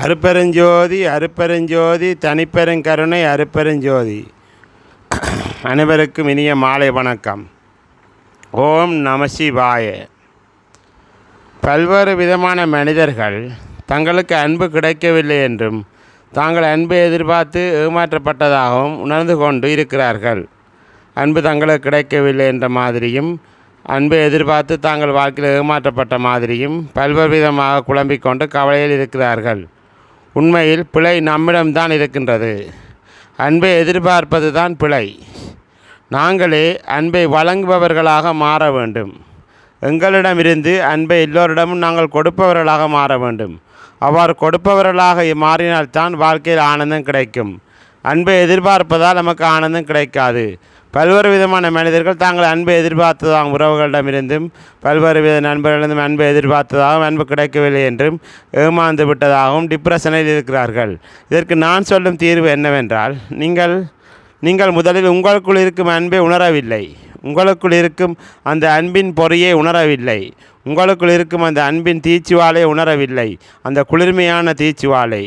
அருப்பெருஞ்சோதி அருப்பெருஞ்சோதி தனிப்பெருங்கருணை அருப்பெருஞ்சோதி. அனைவருக்கும் இனிய மாலை வணக்கம். ஓம் நம சிவாய. பல்வேறு விதமான மனிதர்கள் தங்களுக்கு அன்பு கிடைக்கவில்லை என்றும் தாங்கள் அன்பை எதிர்பார்த்து ஏமாற்றப்பட்டதாகவும் உணர்ந்து கொண்டு இருக்கிறார்கள். அன்பு தங்களுக்கு கிடைக்கவில்லை என்ற மாதிரியும் அன்பை எதிர்பார்த்து தாங்கள் வாழ்க்கையில் ஏமாற்றப்பட்ட மாதிரியும் பல்வேறு விதமாக குழம்பிக் கொண்டு கவலையில் இருக்கிறார்கள். உண்மையில் பிழை நம்மிடம்தான் இருக்கின்றது. அன்பை எதிர்பார்ப்பது தான் பிழை. நாங்களே அன்பை வழங்குபவர்களாக மாற வேண்டும். எங்களிடமிருந்து அன்பை எல்லோரிடமும் நாங்கள் கொடுப்பவர்களாக மாற வேண்டும். அவ்வாறு கொடுப்பவர்களாக மாறினால்தான் வாழ்க்கையில் ஆனந்தம் கிடைக்கும். அன்பை எதிர்பார்ப்பதால் நமக்கு ஆனந்தம் கிடைக்காது. பல்வேறு விதமான மனிதர்கள் தாங்கள் அன்பை எதிர்பார்த்ததாகவும் உறவுகளிடமிருந்தும் பல்வேறு வித நண்பர்களிடம் அன்பை எதிர்பார்த்ததாகவும் அன்பு கிடைக்கவில்லை என்றும் ஏமாந்து விட்டதாகவும் டிப்ரெஷனில் இருக்கிறார்கள். இதற்கு நான் சொல்லும் தீர்வு என்னவென்றால் நீங்கள் நீங்கள் முதலில் உங்களுக்குள் இருக்கும் அன்பை உணரவில்லை. உங்களுக்குள் இருக்கும் அந்த அன்பின் பொறியை உணரவில்லை. உங்களுக்குள் இருக்கும் அந்த அன்பின் தீச்சுவாலை உணரவில்லை. அந்த குளிர்மையான தீச்சுவாலை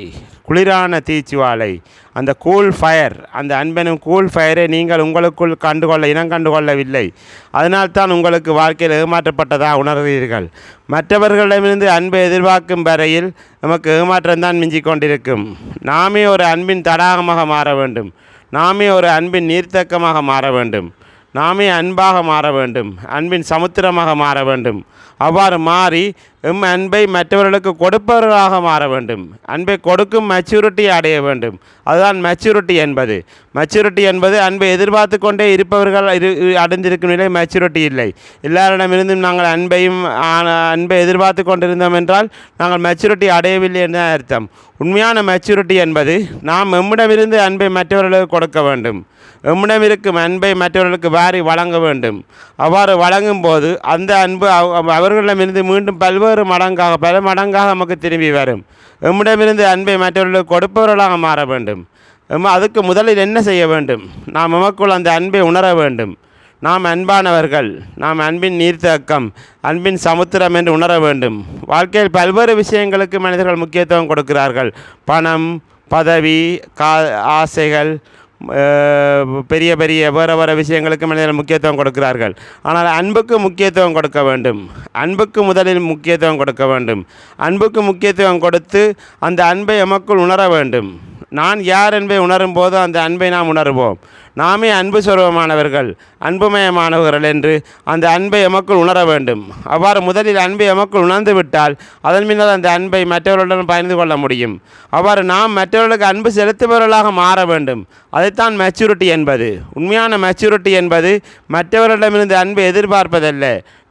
குளிரான தீச்சுவாலை அந்த கூல் ஃபயர் அந்த அன்பெனும் கூல் ஃபயரை நீங்கள் உங்களுக்குள் கண்டுகொள்ள இனம் கண்டுகொள்ளவில்லை. அதனால்தான் உங்களுக்கு வாழ்க்கையில் ஏமாற்றப்பட்டதாக உணர்கிறீர்கள். மற்றவர்களிடமிருந்து அன்பை எதிர்பார்க்கும் வரையில் நமக்கு ஏமாற்றம்தான் மிஞ்சி கொண்டிருக்கும். நாமே ஒரு அன்பின் தடாகமாக மாற வேண்டும். நாமே ஒரு அன்பின் நீர்த்தக்கமாக மாற வேண்டும். நாமே அன்பாக மாற வேண்டும். அன்பின் சமுத்திரமாக மாற வேண்டும். அவ்வாறு மாறி எம் அன்பை மற்றவர்களுக்கு கொடுப்பவர்களாக மாற வேண்டும். அன்பை கொடுக்கும் மெச்சூரிட்டி அடைய வேண்டும். அதுதான் மெச்சூரிட்டி என்பது. மெச்சூரிட்டி என்பது அன்பை எதிர்பார்த்து கொண்டே இருப்பவர்கள் இரு அடைந்திருக்கும் நிலை மெச்சூரிட்டி இல்லை. எல்லாரிடமிருந்தும் நாங்கள் அன்பையும் அன்பை எதிர்பார்த்து கொண்டிருந்தோம் என்றால் நாங்கள் மெச்சூரிட்டி அடையவில்லை என்று அர்த்தம். உண்மையான மெச்சூரிட்டி என்பது நாம் எம்மிடமிருந்து அன்பை மற்றவர்களுக்கு கொடுக்க வேண்டும். எம்மிடம் இருக்கும் அன்பை மற்றவர்களுக்கு வாரி வழங்க வேண்டும். அவ்வாறு வழங்கும் போது அந்த அன்பு அவ- அவர்களிடமிருந்து மீண்டும் பல்வேறு மடங்காக பல மடங்காக நமக்கு திரும்பி வரும். எம்மிடமிருந்து அன்பை மற்றவர்களுக்கு கொடுப்பவர்களாக மாற வேண்டும். அதுக்கு முதலில் என்ன செய்ய வேண்டும்? நாம் நமக்குள் அந்த அன்பை உணர வேண்டும். நாம் அன்பானவர்கள் நாம் அன்பின் நீர்த்தக்கம் அன்பின் சமுத்திரம் என்று உணர வேண்டும். வாழ்க்கையில் பல்வேறு விஷயங்களுக்கு மனிதர்கள் முக்கியத்துவம் கொடுக்கிறார்கள். பணம் பதவி கா ஆசைகள் பெரிய பெரிய வேறு வேறு விஷயங்களுக்கு மனிதர்கள் முக்கியத்துவம் கொடுக்கிறார்கள். ஆனால் அன்புக்கு முக்கியத்துவம் கொடுக்க வேண்டும். அன்புக்கு முதலில் முக்கியத்துவம் கொடுக்க வேண்டும். அன்புக்கு முக்கியத்துவம் கொடுத்து அந்த அன்பை எமக்குள் உணர வேண்டும். நான் யார் என்பதை உணரும் போது அந்த அன்பை நாம் உணர்வோம். நாமே அன்பு சுரூபமானவர்கள் அன்புமயமானவர்கள் என்று அந்த அன்பை எமக்குள் உணர வேண்டும். அவ்வாறு முதலில் அன்பை எமக்குள் உணர்ந்து விட்டால் அதன் பின்னால் அந்த அன்பை மற்றவர்களுடன் பகிர்ந்து கொள்ள முடியும். அவ்வாறு நாம் மற்றவர்களுக்கு அன்பு செலுத்துபவர்களாக மாற வேண்டும். அதைத்தான் மெச்சூரிட்டி என்பது. உண்மையான மெச்சூரிட்டி என்பது மற்றவர்களிடமிருந்து அன்பை எதிர்பார்ப்பதல்ல.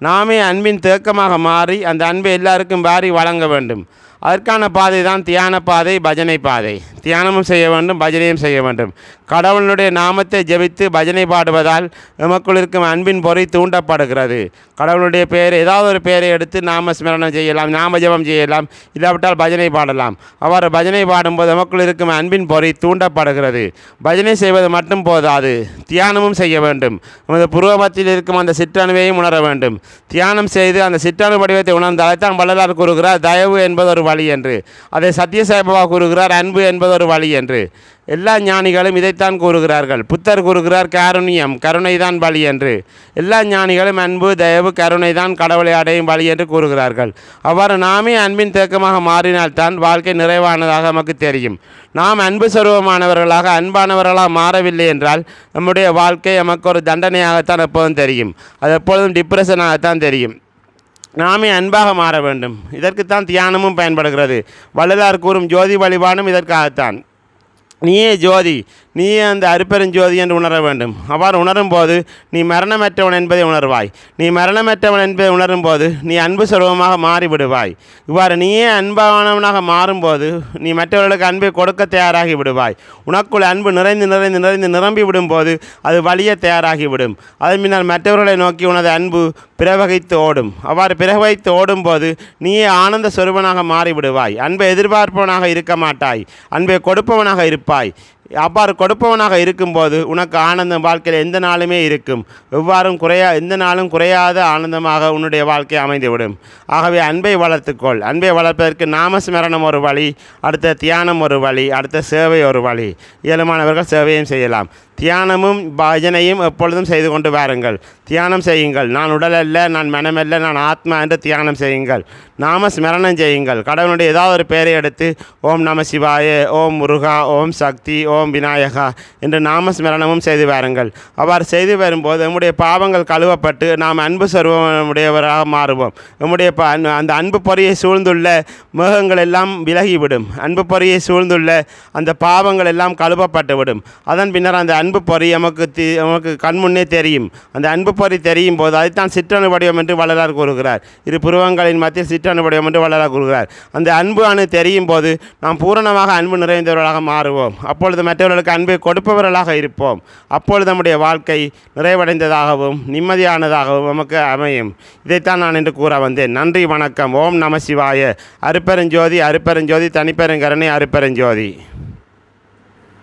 நாமே அன்பின் தேக்கமாக மாறி அந்த அன்பை எல்லாருக்கும் வாரி வழங்க வேண்டும். அதற்கான பாதை தான் தியான பாதை பஜனை பாதை. தியானமும் செய்ய வேண்டும் பஜனையும் செய்ய வேண்டும். கடவுளுடைய நாமத்தை ஜெபித்து பஜனை பாடுவதால் எமக்குள் இருக்கும் அன்பின் பொறி தூண்டப்படுகிறது. கடவுளுடைய பெயர் ஏதாவது ஒரு பெயரை எடுத்து நாம ஸ்மரணம் செய்யலாம் நாம ஜெபம் செய்யலாம் இல்லாவிட்டால் பஜனை பாடலாம். அவ்வாறு பஜனை பாடும்போது எமக்குள் இருக்கும் அன்பின் பொறி தூண்டப்படுகிறது. பஜனை செய்வது மட்டும் போதாது. தியானமும் செய்ய வேண்டும். நமது புருவமத்தில் இருக்கும் அந்த சிற்றணுவையும் உணர வேண்டும். தியானம் செய்து அந்த சிற்றணு வடிவத்தை உணர்ந்து அதைத்தான் வள்ளலார் கூறுகிறார் தயவு என்பது ஒரு வழி என்று. அதை சத்யசாய்பாபா கூறுகிறார் அன்பு என்பது ஒரு வழி என்று. எல்லா ஞானிகளும் இதைத்தான் கூறுகிறார்கள். புத்தர் கூறுகிறார் காருண்யம் கருணைதான் பலி வழி என்று. எல்லா ஞானிகளும் அன்பு தயவு கருணை தான் கடவுளை அடையும் வழி என்று கூறுகிறார்கள். அவ்வாறு நாமே அன்பின் தேக்கமாக மாறினால்தான் வாழ்க்கை நிறைவானதாக நமக்கு தெரியும். நாம் அன்பு சுரூபமானவர்களாக அன்பானவர்களாக மாறவில்லை என்றால் நம்முடைய வாழ்க்கை நமக்கு ஒரு தண்டனையாகத்தான் எப்போதும் தெரியும். அது எப்பொழுதும் டிப்ரெஷனாகத்தான் தெரியும். நாமே அன்பாக மாற வேண்டும். இதற்குத்தான் தியானமும் பயன்படுகிறது. வள்ளலார் கூறும் ஜோதி வழிபாடும் இதற்காகத்தான். நீயே ஜோதி நீயே அந்த அருப்பெருஞ்சோதி என்று உணர வேண்டும். அவ்வாறு உணரும் போது நீ மரணமற்றவன் என்பதை உணர்வாய். நீ மரணமற்றவன் என்பதை உணரும் போது நீ அன்பு சுரூபமாக மாறிவிடுவாய். இவ்வாறு நீயே அன்பானவனாக மாறும்போது நீ மற்றவர்களுக்கு அன்பை கொடுக்க தயாராகி விடுவாய். உனக்குள் அன்பு நிறைந்து நிறைந்து நிறைந்து நிரம்பி விடும்போது அது வலிய தயாராகிவிடும் அதன் பின்னால் மற்றவர்களை நோக்கி உனது அன்பு பிறவகைத்து ஓடும். அவ்வாறு பிறவகைத்து ஓடும்போது நீயே ஆனந்த சொருபனாக மாறிவிடுவாய். அன்பை எதிர்பார்ப்பவனாக இருக்க மாட்டாய். அன்பை கொடுப்பவனாக இருப்பாய். அவ்வாறு கொடுப்பவனாக இருக்கும்போது உனக்கு ஆனந்தம் வாழ்க்கையில் எந்த நாளுமே இருக்கும். எவ்வாறும் குறையா எந்த நாளும் குறையாத ஆனந்தமாக உன்னுடைய வாழ்க்கை அமைந்துவிடும். ஆகவே அன்பை வளர்த்துக்கொள். அன்பை வளர்ப்பதற்கு நாமஸ்மரணம் ஒரு வழி அடுத்த தியானம் ஒரு வழி அடுத்த சேவை ஒரு வழி. இயலுமானவர்கள் சேவையும் செய்யலாம். தியானமும் பஜனையும் எப்பொழுதும் செய்து கொண்டு வாருங்கள். தியானம் செய்யுங்கள். நான் உடல் அல்ல நான் மனமல்ல நான் ஆத்மா என்று தியானம் செய்யுங்கள். நாம ஸ்மரணம் செய்யுங்கள். கடவுளுடைய ஏதாவது ஒரு பெயரை எடுத்து ஓம் நம சிவாய ஓம் முருகா ஓம் சக்தி ஓம் விநாயகா என்று நாம ஸ்மரணமும் செய்து வாருங்கள். அவ்வாறு செய்து வரும்போது நம்முடைய பாவங்கள் கழுவப்பட்டு நாம் அன்பு சொருவமுடையவராக மாறுவோம். நம்முடைய அந்த அன்பு பொறியை சூழ்ந்துள்ள மேகங்கள் எல்லாம் விலகிவிடும். அன்பு பொறியை சூழ்ந்துள்ள அந்த பாவங்கள் எல்லாம் கழுவப்பட்டு விடும் அதன் பின்னர் அந்த அன்பு பொறி நமக்கு தி நமக்கு கண்முன்னே தெரியும். அந்த அன்பு பொறி தெரியும் போது அதைத்தான் சிற்றணு வடிவம் என்று வள்ளலார் கூறுகிறார். இரு புருவங்களின் மத்தியில் சிற்றணு வடிவம் என்று வள்ளலார் கூறுகிறார். அந்த அன்பு அணு தெரியும் போது நாம் பூரணமாக அன்பு நிறைந்தவர்களாக மாறுவோம். அப்பொழுது மற்றவர்களுக்கு அன்பை கொடுப்பவர்களாக இருப்போம். அப்பொழுது நம்முடைய வாழ்க்கை நிறைவடைந்ததாகவும் நிம்மதியானதாகவும் நமக்கு அமையும். இதைத்தான் நான் என்று கூற வந்தேன். நன்றி வணக்கம். ஓம் நம சிவாய. அருப்பெருஞ்சோதி அருப்பெருஞ்சோதி தனிப்பெருங்கரணை அருப்பெருஞ்சோதி.